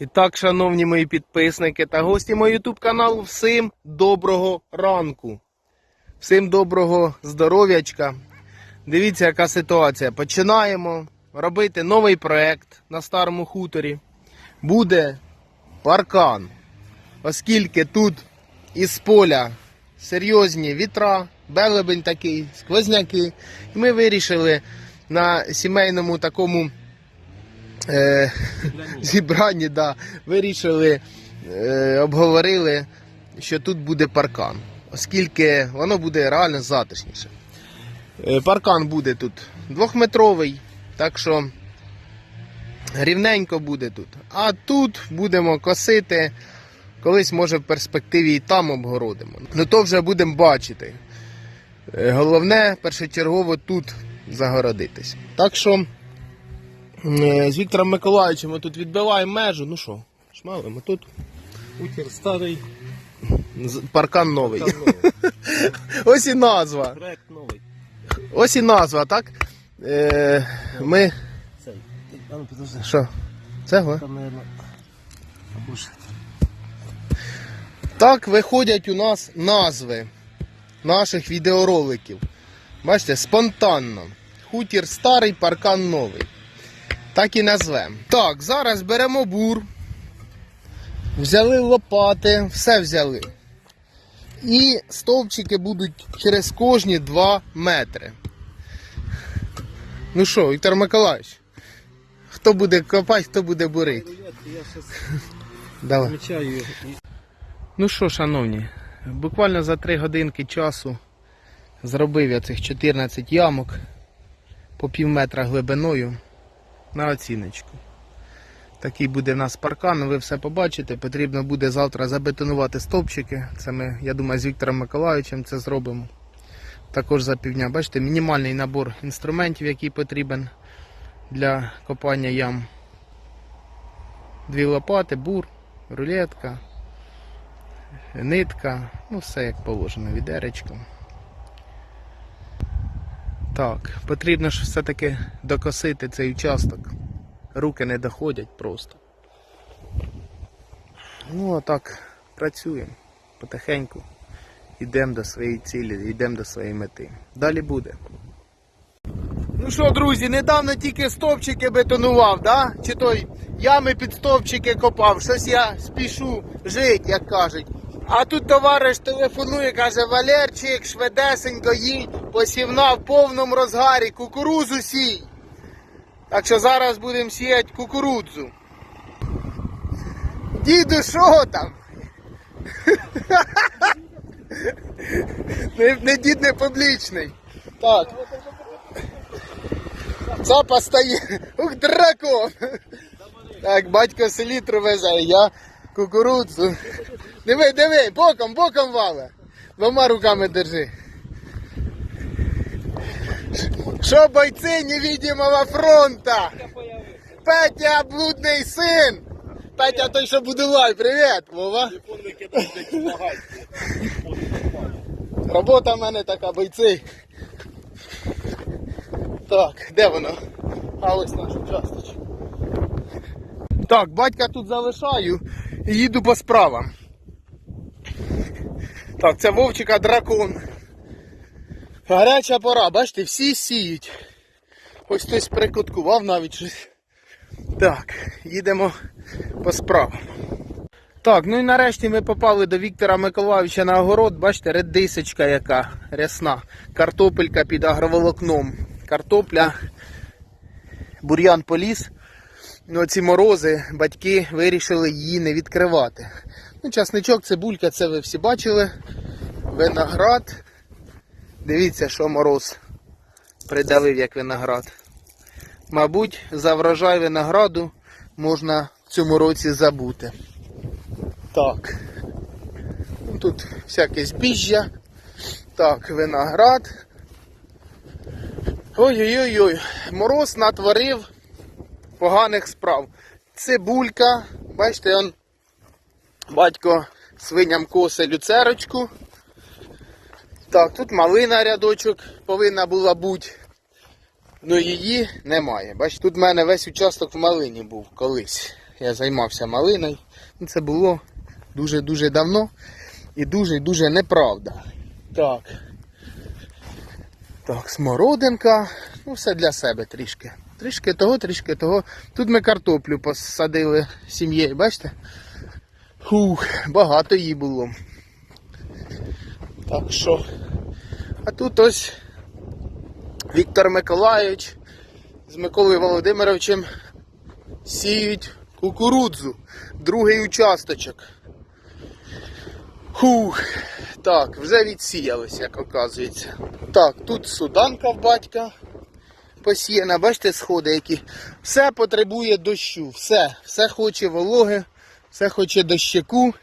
І так, шановні мої підписники та гості мого YouTube каналу, всім доброго ранку. Всім доброго здоров'ячка. Дивіться, яка ситуація. Починаємо робити новий проект на старому хуторі. Буде паркан. Оскільки тут із поля серйозні вітра, белебень такий, сквозняки. І ми вирішили на сімейному такому е, зібранні да, вирішили, е, обговорили, що тут буде паркан, оскільки воно буде реально затишніше. Е, паркан буде тут двохметровий, так що рівненько буде тут. А тут будемо косити. Колись, може, в перспективі і там обгородимо. Ну то вже будемо бачити. Е, Головне, першочергово тут загородитись. Так що з Віктором Миколаївичем ми тут відбиваємо межу. Ну що, шмалимо тут. Утір старий, Паркан новий. там новий. Ось і назва. Проект новий. Ось і назва, так? Е, ми. Цей. А ну підожди. Що? Цегла? Там, наверное, або ж. Так виходять у нас назви наших відеороликів. Бачите, спонтанно. Хутір старий, паркан новий. Так і назвемо. Так, зараз беремо бур. Взяли лопати, все взяли. І стовпчики будуть через кожні 2 метри. Ну що, Віктор Миколаївич, хто буде копати, хто буде бурити? Давай. Ну що, шановні, буквально за 3 годинки часу зробив я цих 14 ямок по пів метра глибиною на оціночку. Такий буде в нас паркан, ви все побачите. Потрібно буде завтра забетонувати стовпчики. Це ми, я думаю, з Віктором Миколаївичем це зробимо. Також за півдня. Бачите, мінімальний набор інструментів, який потрібен для копання ям. Дві лопати, бур, рулетка, нитка, ну все як положено, відеречко. Так, потрібно ж все-таки докосити цей участок. Руки не доходять просто. Ну, а так, працюємо потихеньку. Йдемо до своєї цілі, йдемо до своєї мети. Далі буде. Ну що, друзі, недавно тільки стовпчики бетонував, да? Чи той ями під стовпчики копав. Щось я спішу жити, як кажуть. А тут товариш телефонує, каже, Валерчик, шведесенько їдь, посівна в повному розгарі, кукурузу сій. Так що зараз будемо сіяти кукурудзу. Діду, що там? Не, не дід не публічний. Так. Цапа стає. Ух, дракон! Так, батько селітру везе, я кукурудзу. Диви, диви, боком, боком вале. Двома руками держи. Що бойці невидимого фронта? Петя, блудний син! Петя той, що будувай, привіт, Вова. Робота в мене така, бойці. Так, де воно? А ось наш участочок. Так, батька тут залишаю і їду по справам. Так, це Вовчика дракон. Гаряча пора, бачите, всі сіють. Ось хтось прикуткував навіть щось. Так, їдемо по справам. Так, ну і нарешті ми попали до Віктора Миколаївича на огород. Бачите, редисочка яка рясна. Картопелька під агроволокном. Картопля, бур'ян поліз. Ну, ці морози батьки вирішили її не відкривати. Ну, часничок, цибулька, це ви всі бачили. Виноград. Дивіться, що мороз придавив як виноград. Мабуть, за врожай винограду можна в цьому році забути. Так. Ну, Тут всяке збіжжя. Так, виноград. Ой-ой-ой, мороз натворив поганих справ. Цибулька, бачите, он батько свиням косе люцерочку. Так, тут малина рядочок повинна була бути. Ну її немає. Бачите, тут в мене весь участок в малині був колись. я займався малиною. Ну, Це було дуже-дуже давно і дуже-дуже неправда. Так. Так, смородинка. Ну, все для себе трішки. Трішки того, трішки того. Тут ми картоплю посадили сім'єю, бачите? Фух, багато її було. Так що. А тут ось Віктор Миколайович з Миколою Володимировичем сіють кукурудзу. Другий участочок. Хух. Так, вже відсіялось, як оказується. Так, тут суданка в батька посіяна, бачите, сходи які. Все потребує дощу. Все. Все хоче вологи, все хоче дощаку.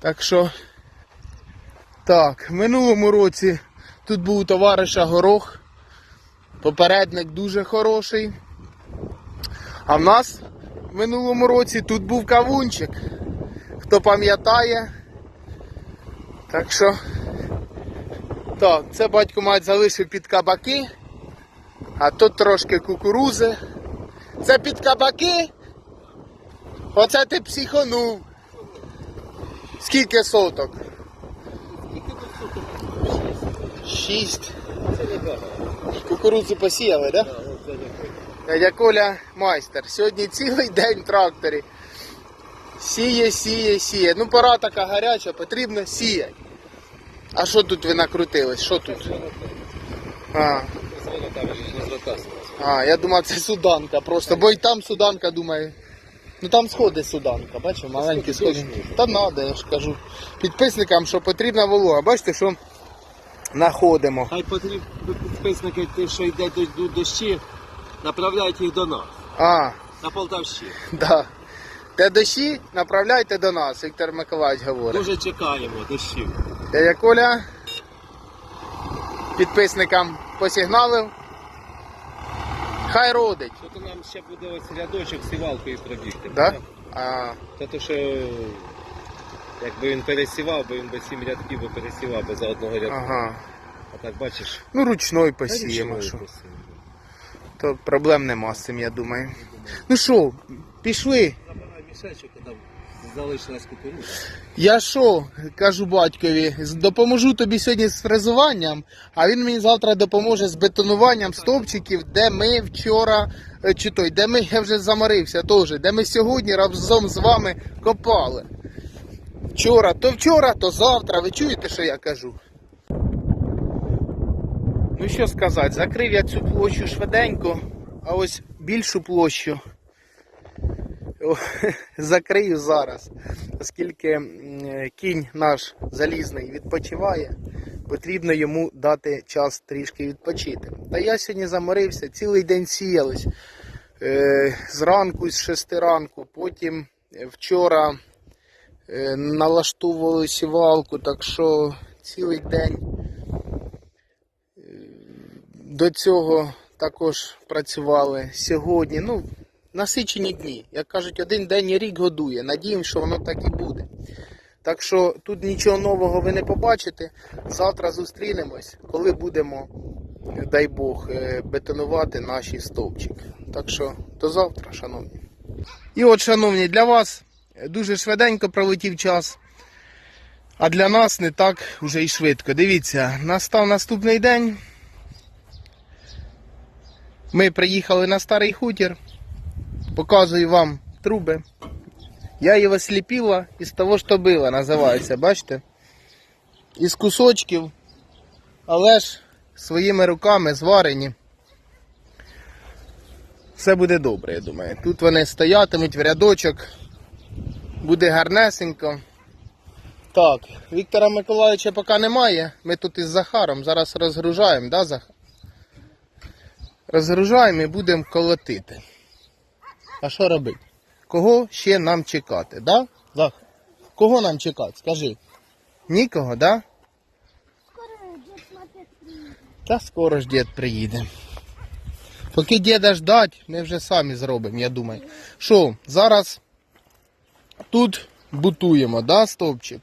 Так що. Так, в минулому році тут був товариша горох. Попередник дуже хороший. А в нас в минулому році тут був кавунчик. Хто пам'ятає. Так що. Так, це батько мать залишив під кабаки. А тут трошки кукурузи. Це під кабаки. Оце ти психонув. Скільки соток? Шість. Це. Кукурудзу посіяли, так? Да? Дядя Коля майстер. Сьогодні цілий день в тракторі. Сіє, сіє, сіє. Ну пора така гаряча, потрібно сіяти. А що тут ви накрутились? Що тут? А, а, я думав, це суданка просто. Бо й там суданка, думаю. Ну там сходи суданка, бачиш, маленькі Сходи. Та надо, я ж кажу. Підписникам, що потрібна волога. Бачите, що знаходимо. Хай потрібні підписники, ті, що йде до, до дощі, направляють їх до нас, А, на Полтавщину. да. Де дощі, направляйте до нас, Віктор Миколаївич говорить. Дуже чекаємо дощів. Дядя Коля підписникам посигналив. Хай родить. Що то нам ще буде ось рядочок сівалкою пробігти. Да? правда? А, Та то, що якби він пересівав, би він би сім рядків би пересівав би за одного рядка. ага. А так бачиш, Ну, ручною посіємо. ручною Що. посіємо. То проблем нема з цим, я думаю. Ну що, пішли. Забирай мішечок, там залишилась кукурудза. Я що, кажу батькові, допоможу тобі сьогодні з фрезуванням, а він мені завтра допоможе з бетонуванням стовпчиків, де ми вчора, е, чи той, де ми, я вже заморився теж, де ми сьогодні разом з вами копали. Вчора, то вчора, то завтра. Ви чуєте, що я кажу? Ну що сказати, закрив я цю площу швиденько, а ось більшу площу о, закрию зараз, оскільки кінь наш залізний відпочиває, потрібно йому дати час трішки відпочити. Та я сьогодні заморився, цілий день сіялись. Е, зранку з 6 ранку, потім вчора налаштовували сівалку, так що цілий день е, до цього також працювали сьогодні. Ну, насичені дні. Як кажуть, один день і рік годує. Надіємося, що воно так і буде. Так що тут нічого нового ви не побачите. Завтра зустрінемось, коли будемо, дай Бог, е, бетонувати наші стовпчики. Так що до завтра, шановні. І от, шановні, для вас дуже швиденько пролетів час. А для нас не так уже і швидко. Дивіться, настав наступний день. Ми приїхали на старий хутір. Показую вам труби. Я його сліпила із того, що було, називається, бачите? Із кусочків, але ж своїми руками зварені. Все буде добре, я думаю. Тут вони стоятимуть в рядочок. Буде гарнесенько. Так, Віктора Миколаївича поки немає. Ми тут із Захаром зараз розгружаємо, да, Захар? Розгружаємо і будемо колотити. А що робити? Кого ще нам чекати, да? Захар? Кого нам чекати? Скажи. Нікого, да? Скоро смотрит приедет. Та скоро ж дід приїде. Поки діда ждать, ми вже самі зробимо, я думаю. Що, зараз тут бутуємо, да, стовпчик?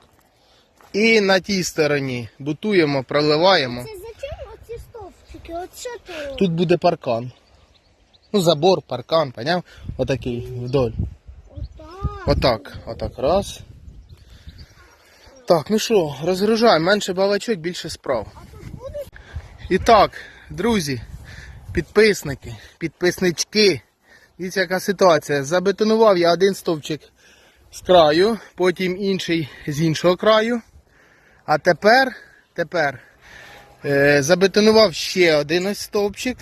І на тій стороні бутуємо, проливаємо. Це зачем оці стовпчики? От що то? Тут буде паркан. Ну, забор, паркан, поняв? Отакий вдоль. Отак, отак, раз. Так, ну що, розгружаємо, менше балачок, більше справ. І так, друзі, підписники, підписнички. Дивіться, яка ситуація. Забетонував я один стовпчик з краю, потім інший з іншого краю. А тепер, тепер е, забетонував ще один ось стовпчик.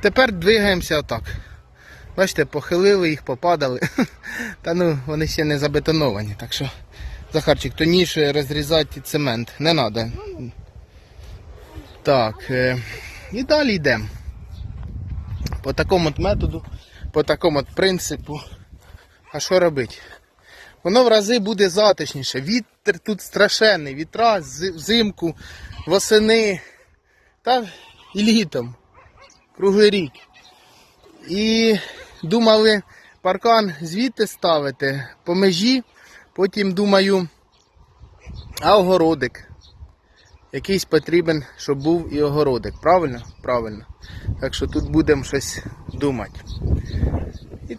Тепер двигаємося отак. Бачите, похилили їх, попадали. Та ну, вони ще не забетоновані. Так що, Захарчик, тоніше розрізати цемент. Не треба. Так. Е, і далі йдемо. По такому методу, по такому принципу. А що робити? Воно в рази буде затишніше. Вітер тут страшенний, вітра взимку, восени та і літом. Круглий рік. І думали паркан звідти ставити по межі. Потім думаю, а огородик. Якийсь потрібен, щоб був і огородик. Правильно? Правильно. Так що тут будемо щось думати.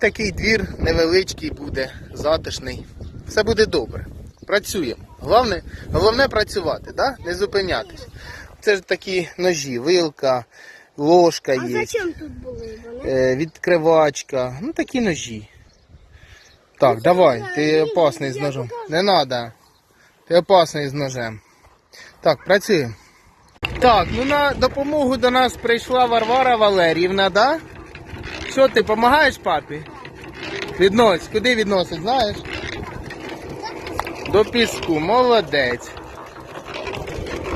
Такий двір невеличкий буде, затишний. Все буде добре. Працюємо. Головне, головне працювати, да? не зупинятись. Це ж такі ножі, вилка, ложка А є зачем тут були е, відкривачка, ну такі ножі. Так, давай, ти опасний з ножом. Не треба. Ти опасний з ножем. Так, працюємо. Так, ну на допомогу до нас прийшла Варвара Валеріївна, да? Що ти допомагаєш папі? Віднось, куди відносить, знаєш? До піску, молодець.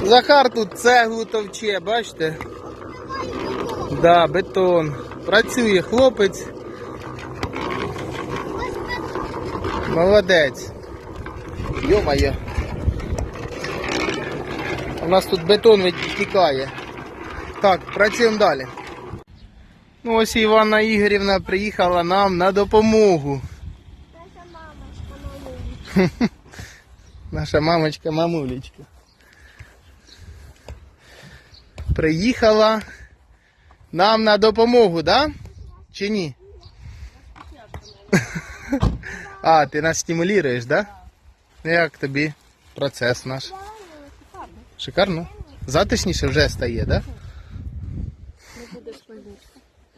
Захар тут цеглу товче, бачите? Да, бетон. Працює хлопець. Молодець. Йо-моє. У нас тут бетон відтікає. Так, працюємо далі. Ну ось і Іванна Ігорівна приїхала нам на допомогу. Наша мамочка малює. Наша мамочка, мамулечка. Приїхала нам на допомогу, да? Чи ні? А, ти нас стимулюєш, да? Ну, Як тобі процес наш? Шикарно. Затишніше вже стає, да?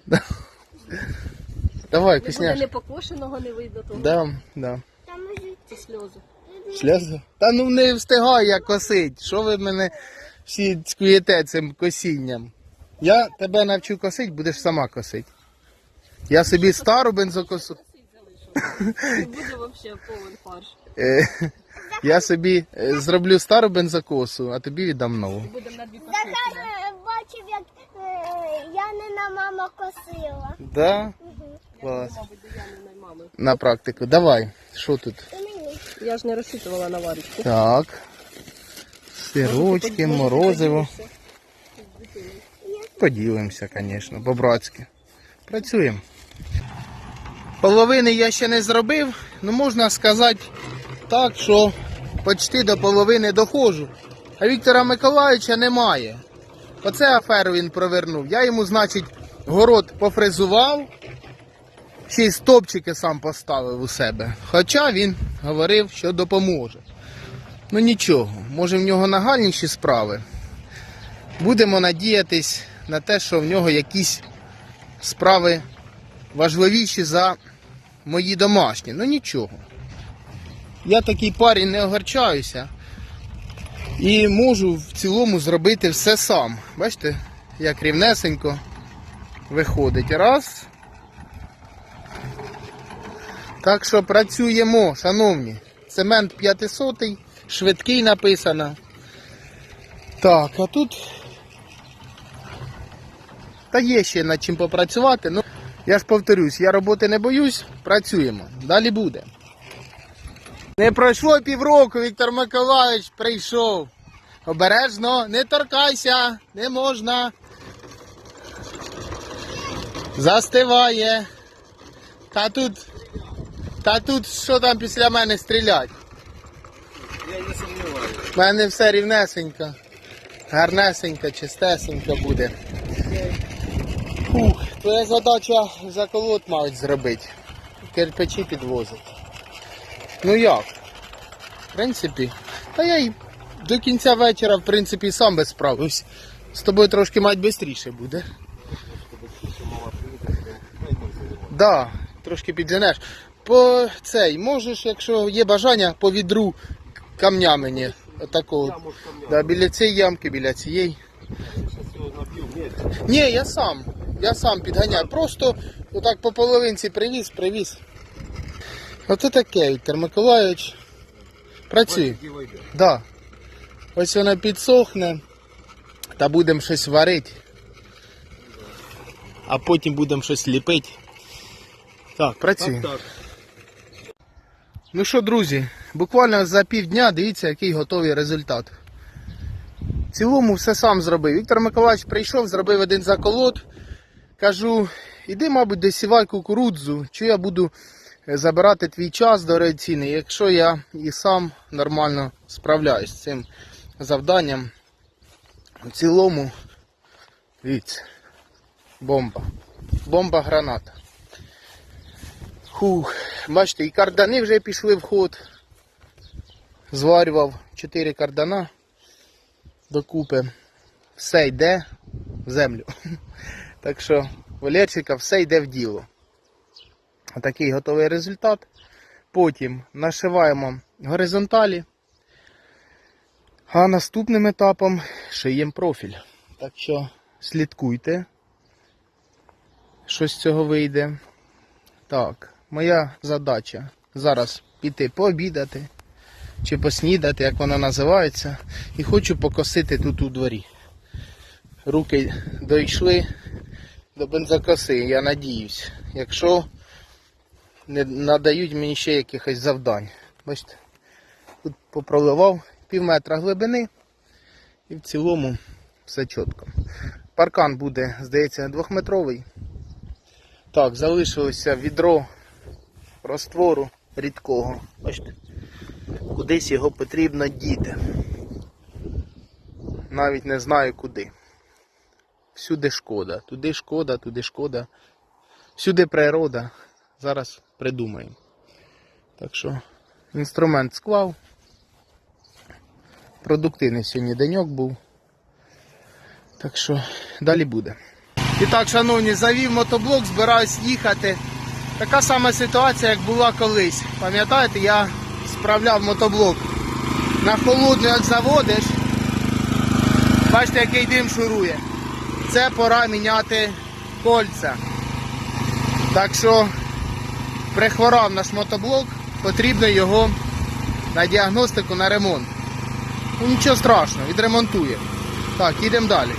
Давай, Не пісняш. не покошеного, не вийде того. Да, да. Це сльози. Сльози? Та ну не встигаю я косить. Що ви мене всі цькуєте цим косінням? Я тебе навчу косить, будеш сама косити. Я собі стару бензокосу. Буде взагалі повен фарш. е, Я собі е, зроблю стару бензокосу, а тобі віддам нову. Будемо на дві косити. Захар е, бачив, як е, Янина мама косила. Да? Клас. На практику. Давай. Що тут? І мені. Я ж не розчитувала на варічку. Так. Сирочки, морозиво. Поділимося, звісно, по-братськи. Працюємо. Половини я ще не зробив, ну можна сказати так, що почти до половини доходжу. А Віктора Миколаївича немає. Оце аферу він провернув. Я йому, значить, город пофрезував, ще й стопчики сам поставив у себе. Хоча він говорив, що допоможе. Ну нічого, може в нього нагальніші справи. Будемо надіятись на те, що в нього якісь справи важливіші за мої домашні. Ну нічого. Я такий парень не огорчаюся. І можу в цілому зробити все сам. Бачите, як рівнесенько виходить. Раз. Так що працюємо, шановні. Цемент 500, швидкий написано. Так, а тут. Та є ще над чим попрацювати. Ну, я ж повторюсь, я роботи не боюсь, працюємо. Далі буде. Не пройшло півроку, Віктор Миколаївич прийшов. Обережно, не торкайся, не можна. Застиває. Та тут. Та тут що там після мене стрілять? Я не сумніваюся. У мене все рівнесенько. Гарнесенько, чистесенько буде. Фух, твоя задача заколот мають зробити. Кирпичі підвозити. Ну як? В принципі. Та я й до кінця вечора, в принципі, сам би справився. З тобою трошки мать швидше буде. Да, трошки підженеш. По цей, можеш, якщо є бажання, по відру камня мені. Отакого. Да, біля цієї ямки, біля цієї. Ні, я сам. Я сам підганяю. Просто отак по половинці привіз, привіз. Оце таке, Віктор Миколайович. Працює. Да. Ось вона підсохне. Та будемо щось варити. А потім будемо щось ліпити. Так, працює. Так, так. Ну що, друзі, буквально за півдня дивіться, який готовий результат. В цілому все сам зробив. Віктор Миколаївич прийшов, зробив один заколот. Кажу, іди, мабуть, досівай кукурудзу, чи я буду забирати твій час дорогоцінний, якщо я і сам нормально справляюсь з цим завданням. В цілому, дивіться, бомба. Бомба граната. Хух, бачите, і кардани вже пішли в ход. Зварював 4 кардана докупи. Все йде в землю. Так що Валерчика все йде в діло. Такий готовий результат. Потім нашиваємо горизонталі. А наступним етапом шиємо профіль. Так що слідкуйте, що з цього вийде. Так, моя задача зараз піти пообідати чи поснідати, як воно називається, і хочу покосити тут у дворі. Руки дійшли до бензокоси, я надіюсь. Якщо не надають мені ще якихось завдань. Бачите, тут попроливав пів метра глибини і в цілому все чітко. Паркан буде, здається, двохметровий. Так, залишилося відро роствору рідкого. Бачите? Кудись його потрібно діти. Навіть не знаю куди. Всюди шкода. Туди шкода, туди шкода. Всюди природа. Зараз придумаємо. Так що інструмент склав. Продуктивний сьогодні деньок був. Так що далі буде. І так, шановні, завів мотоблок, збираюсь їхати. Така сама ситуація, як була колись. Пам'ятаєте, я справляв мотоблок. На холодну, як заводиш, бачите, який дим шурує. Це пора міняти кольця. Так що прихворав наш мотоблок, потрібно його на діагностику, на ремонт. Ну нічого страшного, відремонтує. Так, їдемо далі.